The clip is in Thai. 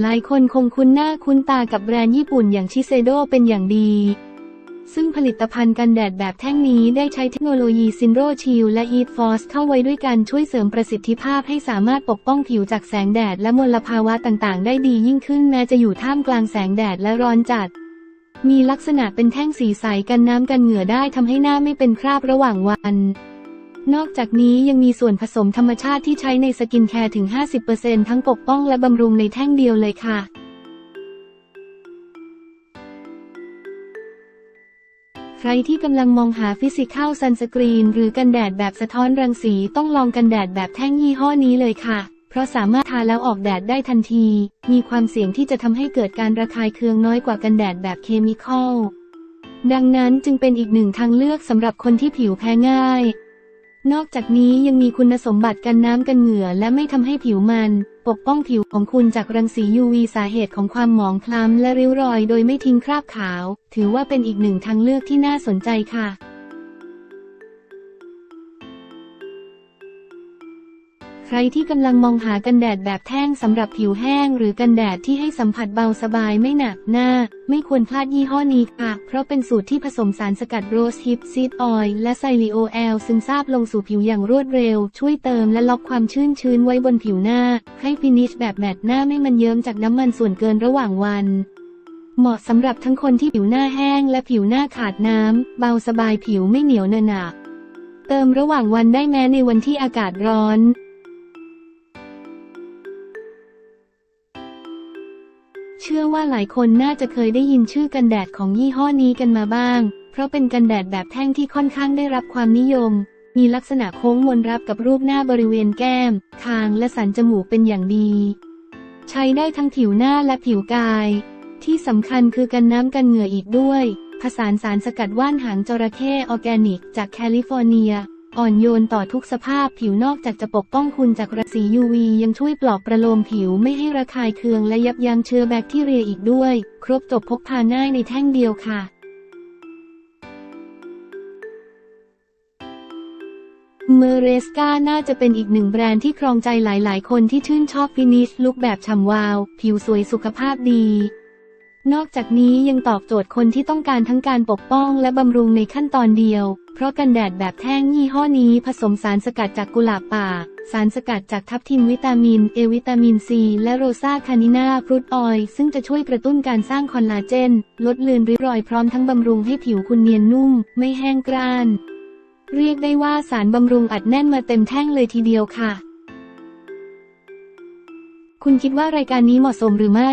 หลายคนคงคุ้นหน้าคุ้นตากับแบรนด์ญี่ปุ่นอย่างชิเซโดเป็นอย่างดี ซึ่งผลิตภัณฑ์กันแดดแบบแท่งนี้ได้ใช้เทคโนโลยีซินโรชิลและ Heat Force เข้าไว้ด้วยกันช่วยเสริมประสิทธิภาพให้สามารถปกป้องผิวจากแสงแดดและมลภาวะต่างๆ ได้ดียิ่งขึ้นแม้จะอยู่ท่ามกลางแสงแดดและร้อนจัด มีลักษณะเป็นแท่งสีใสกันน้ำกันเหงื่อได้ทำให้หน้าไม่เป็นคราบระหว่างวัน นอกจากนี้ยังมีส่วนผสมธรรมชาติที่ใช้ในสกินแคร์ถึง 50%ทั้งปกป้องและบำรุงในแท่งเดียวเลยค่ะ ใครที่กำลังมองหาฟิสิก a l ซันสกรีนหรือกันแดดแบบสะท้อนรังสีต้องลองกันแดดแบบแท่งยี่ห้อนี้เลยค่ะ เพราะสามารถทาแล้วออกแดดได้ทันที มีความเสี่ยงที่จะทำให้เกิดการระคายเคืองน้อยกว่ากันแดดแบบเคมีคอลดังนั้นจึงเป็นอีกหนึ่งทางเลือกสำหรับคนที่ผิวแพ้ง่าย นอกจากนี้ยังมีคุณสมบัติกันน้ำกันเหงื่อและไม่ทำให้ผิวมัน ปกป้องผิวของคุณจากรังสี UV สาเหตุของความหมองคล้ำและริ้วรอยโดยไม่ทิ้งคราบขาว ถือว่าเป็นอีกหนึ่งทางเลือกที่น่าสนใจค่ะ ใครที่กำลังมองหากันแดดแบบแท่งสำหรับผิวแห้ง หรือกันแดดที่ให้สัมผัสเบาสบายไม่หนักหน้า ไม่ควรพลาดยี่ห้อนี้ค่ะ เพราะเป็นสูตรที่ผสมสารสกัดโรสฮิปซีดออยล์และไซริโอแอลซึมซาบลงสู่ผิวอย่างรวดเร็ว ช่วยเติมและล็อกความชื้นชื้นไว้บนผิวหน้า ให้ฟินิชแบบแมตต์หน้าไม่มันเยิ้มจากน้ำมันส่วนเกินระหว่างวันเหมาะสำหรับทั้งคนที่ผิวหน้าแห้งและผิวหน้าขาดน้ำ เบาสบายผิวไม่เหนียวเนอะหนะเติมระหว่างวันได้แม้ในวันที่อากาศร้อน ชื่อว่าหลายคนน่าจะเคยได้ยินชื่อกันแดดของยี่ห้อนี้กันมาบ้าง เพราะเป็นกันแดดแบบแท่งที่ค่อนข้างได้รับความนิยม มีลักษณะโค้งมนรับกับรูปหน้าบริเวณแก้ม คางและสันจมูกเป็นอย่างดี ใช้ได้ทั้งผิวหน้าและผิวกาย ที่สำคัญคือกันน้ำกันเหงื่ออีกด้วย ผสานสารสกัดว่านหางจระเข้ออร์แกนิก จากแคลิฟอร์เนีย อ่อนโยนต่อทุกสภาพผิวนอกจากจะปกป้องคุณจากรังสี UV ยังช่วยปลอบประโลมผิวไม่ให้ระคายเคืองและยับยั้งเชื้อแบคทีเรียอีกด้วย ครบจบพกพาง่ายในแท่งเดียวค่ะเมเรสกาน่าจะเป็นอีกหนึ่งแบรนด์ที่ครองใจหลาย ๆ คนที่ชื่นชอบฟินิชลุคแบบฉ่ำวาว ผิวสวยสุขภาพดี นอกจากนี้ยังตอบโจทย์คนที่ต้องการทั้งการปกป้องและบำรุงในขั้นตอนเดียว เพราะกันแดดแบบแท่งยี่ห้อนี้ผสมสารสกัดจากกุหลาบป่า สารสกัดจากทับทิมวิตามิน เอวิตามินซี และโรซาคานินาฟรุตออยล์ซึ่งจะช่วยกระตุ้นการสร้างคอลลาเจน ลดเลือนริ้วรอยพร้อมทั้งบำรุงให้ผิวคุณเนียนนุ่ม ไม่แห้งกร้าน เรียกได้ว่าสารบำรุงอัดแน่นมาเต็มแท่งเลยทีเดียวค่ะ คุณคิดว่ารายการนี้เหมาะสมหรือไม่